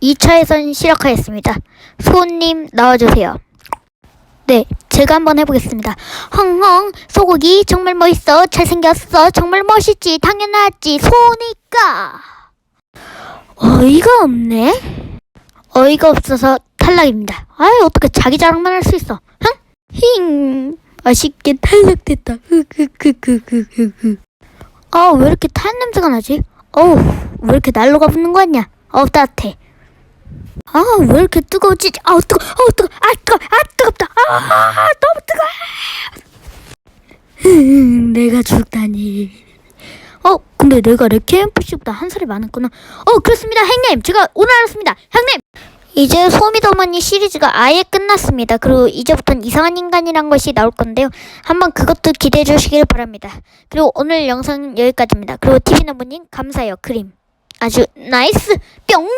이차에선 시작하겠습니다. 소님 나와주세요. 네, 제가 한번 해보겠습니다. 헝헝, 소고기 정말 멋있어. 잘생겼어. 정말 멋있지. 당연하지. 소니까. 어이가 없네. 어이가 없어서 탈락입니다. 아이, 어떻게 자기 자랑만 할 수 있어. 흥? 힝. 아쉽게 탈락됐다. 흐흐흐흐흐흐. 아, 왜 이렇게 탄 냄새가 나지? 어우, 왜 이렇게 난로가 붙는 거 같냐? 어우, 따뜻해. 아, 왜 이렇게 뜨거우지? 아우, 뜨거, 아우, 뜨거, 아, 뜨거, 아, 뜨겁다. 아, 너무 뜨거. 음, 내가 죽다니. 어, 근데 내가 레키엠프 씨보다 한 살이 많았구나. 어, 그렇습니다, 형님. 제가 오늘 알았습니다, 형님. 이제 소미더머니 시리즈가 아예 끝났습니다. 그리고 이제부터는 이상한 인간이란 것이 나올 건데요. 한번 그것도 기대해 주시길 바랍니다. 그리고 오늘 영상은 여기까지입니다. 그리고 TV너브님 감사해요. 그림. 아주 나이스 뿅아!